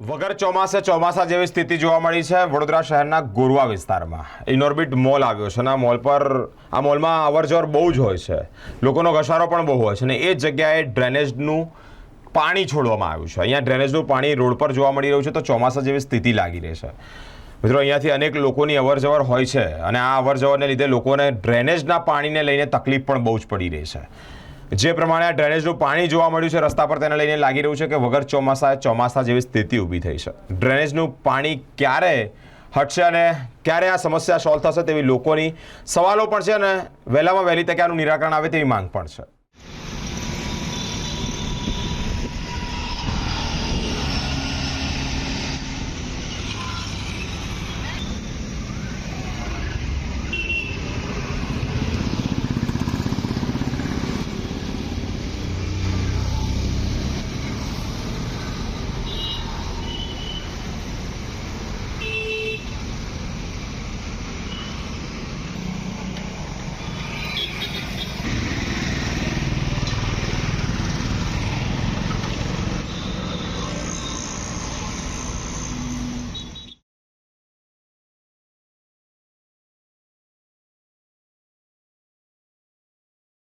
વગર ચોમાસે ચોમાસા જેવી સ્થિતિ જોવા મળી છે વડોદરા શહેરના ગોરવા વિસ્તારમાં. ઇનોર્બિટ મોલ આવ્યો છે અને આ મોલ પર, આ મોલમાં અવરજવર બહુ જ હોય છે. લોકોનો ઘસારો પણ બહુ હોય છે અને એ જગ્યાએ ડ્રેનેજનું પાણી છોડવામાં આવ્યું છે. અહીંયા ડ્રેનેજનું પાણી રોડ પર જોવા મળી રહ્યું છે તો ચોમાસા જેવી સ્થિતિ લાગી રહી છે. મિત્રો, અહીંયાથી અનેક લોકોની અવરજવર હોય છે અને આ અવરજવરને લીધે લોકોને ડ્રેનેજના પાણીને લઈને તકલીફ પણ બહુ જ પડી રહી છે. જે પ્રમાણે આ ડ્રેનેજનું પાણી જોવા મળ્યું છે, રસ્તા પર તેને લઈને લાગી રહ્યું છે કે વગર ચોમાસા ચોમાસા જેવી સ્થિતિ ઊભી થઈ છે. ડ્રેનેજનું પાણી ક્યારે હટશે અને ક્યારે આ સમસ્યા સોલ્વ થશે તેવી લોકોની સવાલો પણ છે અને વહેલામાં વહેલી તકે આનું નિરાકરણ આવે તેવી માંગ પણ છે.